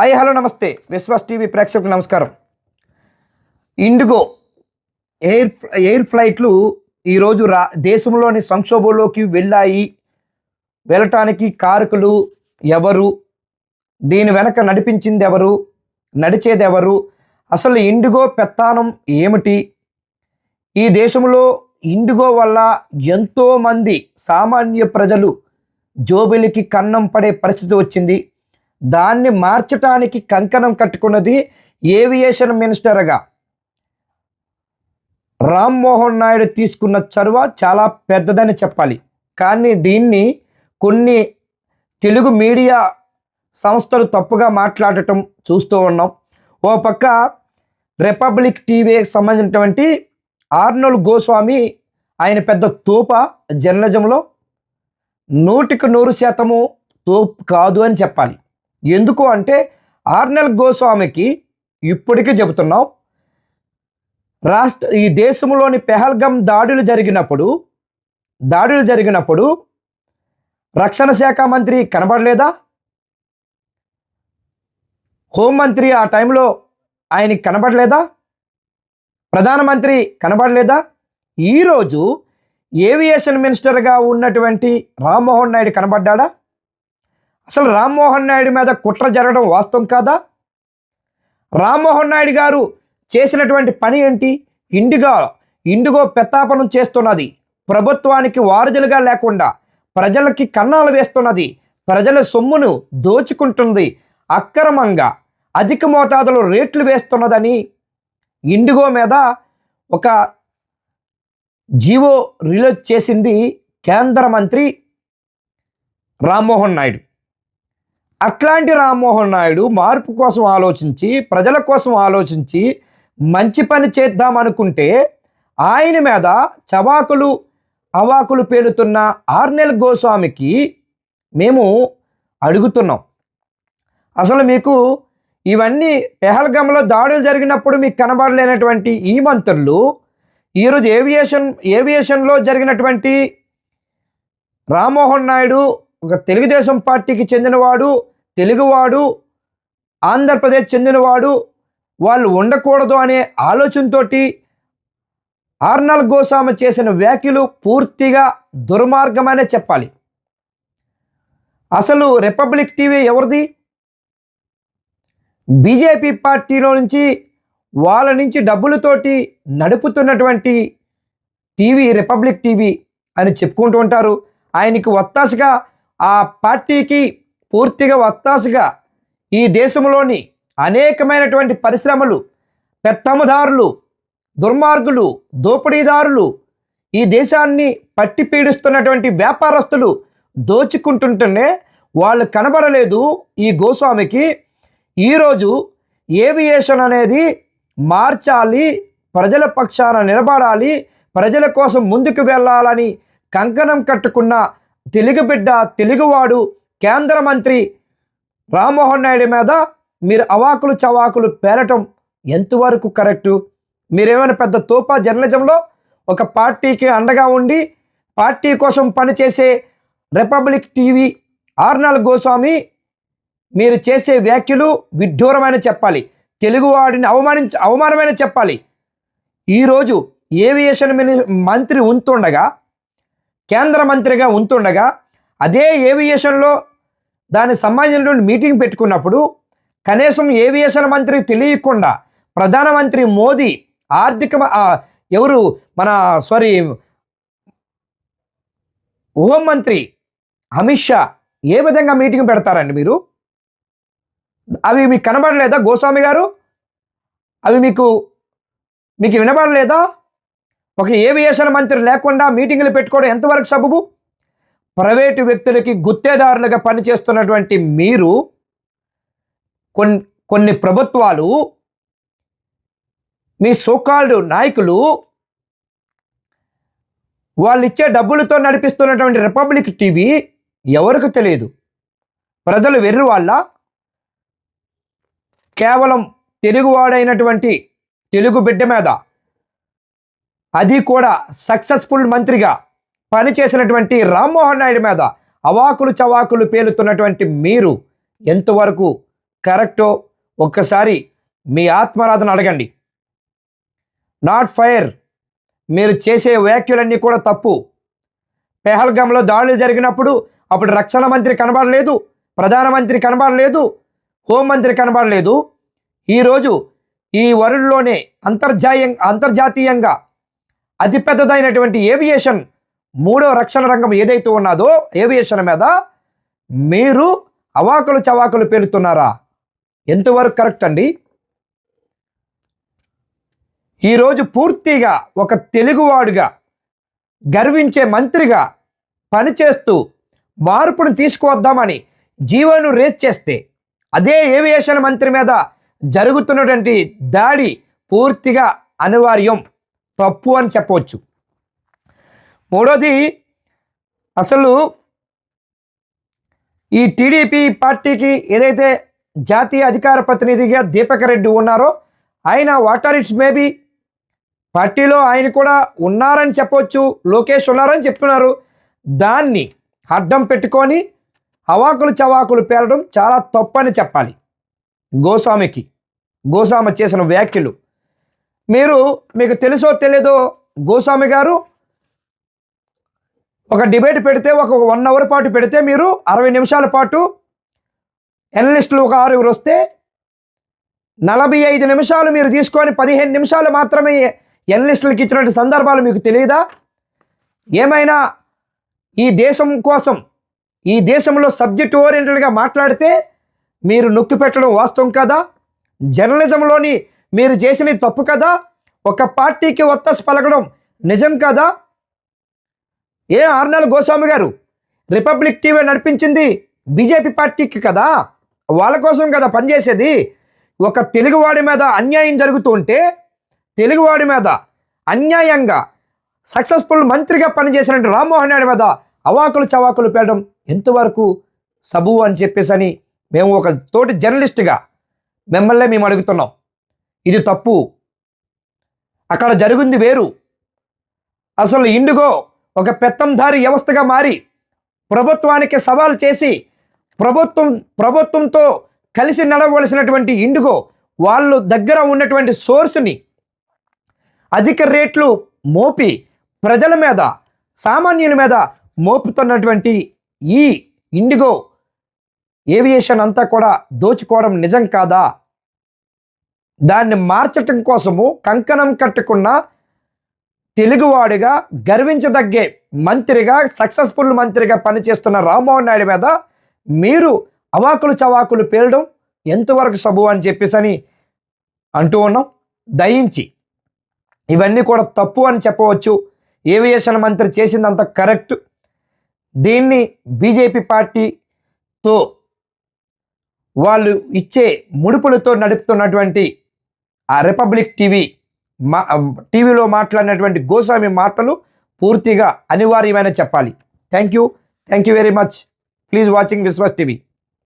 Hi hello నమస్తే. Vishwas TV ప్రేక్షకులకు నమస్కారం. ఇండిగో ఎయిర్ ఎయిర్ ఫ్లైట్లు ఈరోజు రా దేశంలోని సంక్షోభంలోకి వెళ్ళాయి. వెళ్ళటానికి కారకులు ఎవరు? దీని వెనక నడిపించింది ఎవరు నడిచేది ఎవరు అసలు ఇండిగో పెత్తానం ఏమిటి? ఈ దేశంలో ఇండిగో వల్ల ఎంతోమంది సామాన్య ప్రజలు జోబిలికి కన్నం పడే పరిస్థితి వచ్చింది. దాన్ని మార్చటానికి కంకణం కట్టుకున్నది ఏవియేషన్ మినిస్టర్గా. రామ్మోహన్ నాయుడు తీసుకున్న చొరవ చాలా పెద్దదని చెప్పాలి. కానీ దీన్ని కొన్ని తెలుగు మీడియా సంస్థలు తప్పుగా మాట్లాడటం చూస్తూ ఉన్నాం. ఓ పక్క రిపబ్లిక్ టీవీకి సంబంధించినటువంటి ఆర్నోల్ గోస్వామి ఆయన పెద్ద తోప జర్నలిజంలో నూటికి నూరు శాతము తోపు కాదు అని చెప్పాలి. ఎందుకు అంటే ఆర్నెల్ గోస్వామికి ఇప్పటికీ చెబుతున్నాం రాష్ట్ర ఈ దేశంలోని పెహల్గం దాడులు జరిగినప్పుడు దాడులు జరిగినప్పుడు రక్షణ శాఖ మంత్రి కనబడలేదా? హోంమంత్రి ఆ టైంలో ఆయనకి కనబడలేదా? ప్రధానమంత్రి కనబడలేదా? ఈరోజు ఏవియేషన్ మినిస్టర్గా ఉన్నటువంటి రామ్మోహన్ నాయుడు కనబడ్డాడా? అసలు రామ్మోహన్ నాయుడు మీద కుట్ర జరగడం వాస్తవం కాదా? రామ్మోహన్ నాయుడు గారు చేసినటువంటి పని ఏంటి? ఇండిగో ఇండిగో పెత్తాపనం చేస్తున్నది. ప్రభుత్వానికి వారధులుగా లేకుండా ప్రజలకి కన్నాలు వేస్తున్నది. ప్రజల సొమ్మును దోచుకుంటుంది. అక్రమంగా అధిక మోతాదులో రేట్లు వేస్తున్నదని ఇండిగో మీద ఒక జీవో రిలీజ్ చేసింది కేంద్ర మంత్రి రామ్మోహన్ నాయుడు. అట్లాంటి రామ్మోహన్ నాయుడు మార్పు కోసం ఆలోచించి ప్రజల కోసం ఆలోచించి మంచి పని చేద్దాం అనుకుంటే ఆయన మీద చవాకులు అవాకులు పేలుతున్న ఆర్నెల్ గోస్వామికి మేము అడుగుతున్నాం. అసలు మీకు ఇవన్నీ పెహల్గంలో దాడులు జరిగినప్పుడు మీకు కనబడలేనటువంటి ఈ మంత్రులు ఈరోజు ఏవియేషన్ ఏవియేషన్లో జరిగినటువంటి రామ్మోహన్ నాయుడు ఒక తెలుగుదేశం పార్టీకి చెందినవాడు తెలుగువాడు ఆంధ్రప్రదేశ్ చెందినవాడు వాళ్ళు ఉండకూడదు అనే ఆలోచనతో ఆర్నల్ గోస్వామి చేసిన వ్యాఖ్యలు పూర్తిగా దుర్మార్గమనే చెప్పాలి. అసలు రిపబ్లిక్ టీవీ ఎవరిది? బీజేపీ పార్టీలో నుంచి వాళ్ళ నుంచి డబ్బులతోటి నడుపుతున్నటువంటి టీవీ రిపబ్లిక్ టీవీ అని చెప్పుకుంటూ ఉంటారు. ఆయనకి ఒత్తాసగా ఆ పార్టీకి పూర్తిగా వత్తాసుగా ఈ దేశంలోని అనేకమైనటువంటి పరిశ్రమలు పెత్తమ్మదారులు దుర్మార్గులు దోపిడీదారులు ఈ దేశాన్ని పట్టి పీడిస్తున్నటువంటి వ్యాపారస్తులు దోచుకుంటుంటేనే వాళ్ళు కనబడలేదు ఈ గోస్వామికి. ఈరోజు ఏవియేషన్ అనేది మార్చాలి ప్రజల పక్షాన నిలబడాలి ప్రజల కోసం ముందుకు వెళ్ళాలని కంకణం కట్టుకున్న తెలుగు బిడ్డ తెలుగువాడు కేంద్ర మంత్రి రామ్మోహన్ నాయుడు మీద మీరు అవాకులు చవాకులు పేలటం ఎంతవరకు కరెక్టు? మీరేమైనా పెద్ద తోపా జర్నలిజంలో ఒక పార్టీకి అండగా ఉండి పార్టీ కోసం పనిచేసే రిపబ్లిక్ టీవీ ఆర్నాల్ గోస్వామి మీరు చేసే వ్యాఖ్యలు విడ్డూరమైన చెప్పాలి. తెలుగువాడిని అవమానించ అవమానమైన చెప్పాలి. ఈరోజు ఏవియేషన్ మంత్రి ఉంటుండగా కేంద్ర మంత్రిగా ఉంటుండగా అదే ఏవియేషన్లో దానికి సంబంధించినటువంటి మీటింగ్ పెట్టుకున్నప్పుడు కనీసం ఏవియేషన్ మంత్రి తెలియకుండా ప్రధానమంత్రి మోదీ ఆర్థిక ఎవరు మన సారీ హోంమంత్రి అమిత్ షా ఏ విధంగా మీటింగ్ పెడతారండి మీరు? అవి మీకు కనబడలేదా గోస్వామి గారు? అవి మీకు మీకు వినబడలేదా? ఒక ఏవియేషన్ మంత్రి లేకుండా మీటింగులు పెట్టుకోవడం ఎంతవరకు సబబు? ప్రైవేటు వ్యక్తులకి గుత్తేదారులుగా పనిచేస్తున్నటువంటి మీరు కొన్ని కొన్ని ప్రభుత్వాలు మీ సోకాల్డ్ నాయకులు వాళ్ళు ఇచ్చే డబ్బులతో నడిపిస్తున్నటువంటి రిపబ్లిక్ టీవీ ఎవరికి తెలియదు. ప్రజలు వెర్రి వాళ్ళ. కేవలం తెలుగువాడైనటువంటి తెలుగు బిడ్డ మీద. అది కూడా సక్సెస్ఫుల్ మంత్రిగా పనిచేసినటువంటి రామ్మోహన్ నాయుడు మీద అవాకులు చవాకులు పేలుతున్నటువంటి మీరు ఎంతవరకు కరెక్టో ఒక్కసారి మీ ఆత్మరాధన అడగండి. నాట్ ఫైర్ మీరు చేసే వ్యాఖ్యలన్నీ కూడా తప్పు. పెహల్గంలో దాడులు జరిగినప్పుడు అప్పుడు రక్షణ మంత్రి కనబడలేదు ప్రధానమంత్రి కనబడలేదు హోంమంత్రి కనబడలేదు. ఈరోజు ఈ వరల్డ్లోనే అంతర్జాయ అంతర్జాతీయంగా అతిపెద్దదైనటువంటి ఏవియేషన్ మూడో రక్షణ రంగం ఏదైతే ఉన్నదో ఏవియేషన్ మీద మీరు అవాకులు చవాకులు పేరుతున్నారా ఎంతవరకు కరెక్ట్ అండి? ఈరోజు పూర్తిగా ఒక తెలుగువాడుగా గర్వించే మంత్రిగా పనిచేస్తూ మార్పును తీసుకువద్దామని జీవోను రేచ్ చేస్తే అదే ఏవియేషన్ మంత్రి మీద జరుగుతున్నటువంటి దాడి పూర్తిగా అనివార్యం. తప్పు అని చెప్పవచ్చు. మూడోది అసలు ఈ టీడీపీ పార్టీకి ఏదైతే జాతీయ అధికార ప్రతినిధిగా దీపక్ రెడ్డి ఉన్నారో ఆయన వాటర్ ఇట్స్ మేబీ పార్టీలో ఆయన కూడా ఉన్నారని చెప్పొచ్చు లోకేష్ ఉన్నారని చెప్తున్నారు. దాన్ని అడ్డం పెట్టుకొని అవాకులు చవాకులు పేలడం చాలా తప్పని చెప్పాలి. గోస్వామికి గోస్వామి చేసిన వ్యాఖ్యలు. మీరు మీకు తెలుసో తెలియదో గోస్వామి గారు ఒక డిబేట్ పెడితే ఒక వన్ అవర్ పాటు పెడితే మీరు అరవై నిమిషాల పాటు ఎనలిస్టులు ఒక ఆరుగురు వస్తే నలభై ఐదు నిమిషాలు మీరు తీసుకొని పదిహేను నిమిషాలు మాత్రమే ఎనలిస్టులకు ఇచ్చినటువంటి సందర్భాలు మీకు తెలియదా? ఏమైనా ఈ దేశం కోసం ఈ దేశంలో సబ్జెక్ట్ ఓరియంటెడ్గా మాట్లాడితే మీరు నొక్కి పెట్టడం వాస్తవం కదా? జర్నలిజంలోని మీరు చేసిన తప్పు కదా? ఒక పార్టీకి ఒత్తస్ పలకడం నిజం కదా? ఏ ఆర్నల్ గోస్వామి గారు? రిపబ్లిక్ టీవీ నడిపించింది బీజేపీ పార్టీకి కదా? వాళ్ళ కోసం కదా పనిచేసేది? ఒక తెలుగువాడి మీద అన్యాయం జరుగుతుంటే తెలుగువాడి మీద అన్యాయంగా సక్సెస్ఫుల్ మంత్రిగా పనిచేసిన రామ్మోహన్ నాయుడు మీద అవాకులు చవాకులు పేయడం ఎంతవరకు సబు అని చెప్పేసి అని మేము ఒక తోటి జర్నలిస్ట్గా మిమ్మల్ని మేము అడుగుతున్నాం. ఇది తప్పు. అక్కడ జరిగింది వేరు. అసలు ఇండిగో ఒక పెత్తంధారి వ్యవస్థగా మారి ప్రభుత్వానికి సవాల్ చేసి ప్రభుత్వం ప్రభుత్వంతో కలిసి నడవలసినటువంటి ఇండిగో వాళ్ళు దగ్గర ఉన్నటువంటి సోర్స్ని అధిక రేట్లు మోపి ప్రజల మీద సామాన్యుల మీద మోపుతున్నటువంటి ఈ ఇండిగో ఏవియేషన్ అంతా కూడా దోచుకోవడం నిజం కాదా? దాన్ని మార్చటం కోసము కంకణం కట్టుకున్న తెలుగువాడిగా గర్వించదగ్గే మంత్రిగా సక్సెస్ఫుల్ మంత్రిగా పనిచేస్తున్న రామ్మోహన్ నాయుడు మీద మీరు అవాకులు చవాకులు పేలడం ఎంతవరకు సబు అని చెప్పేసి అని అంటూ ఉన్నాం. దయించి ఇవన్నీ కూడా తప్పు అని చెప్పవచ్చు. ఏవియేషన్ మంత్రి చేసిందంత కరెక్ట్. దీన్ని బీజేపీ పార్టీతో వాళ్ళు ఇచ్చే ముడుపులతో నడుపుతున్నటువంటి ఆ రిపబ్లిక్ టీవీ మా టీవీలో మాట్లాడినటువంటి గోస్వామి మాటలు పూర్తిగా అనివార్యమైన చెప్పాలి. Thank you thank you very much please watching Vishwas TV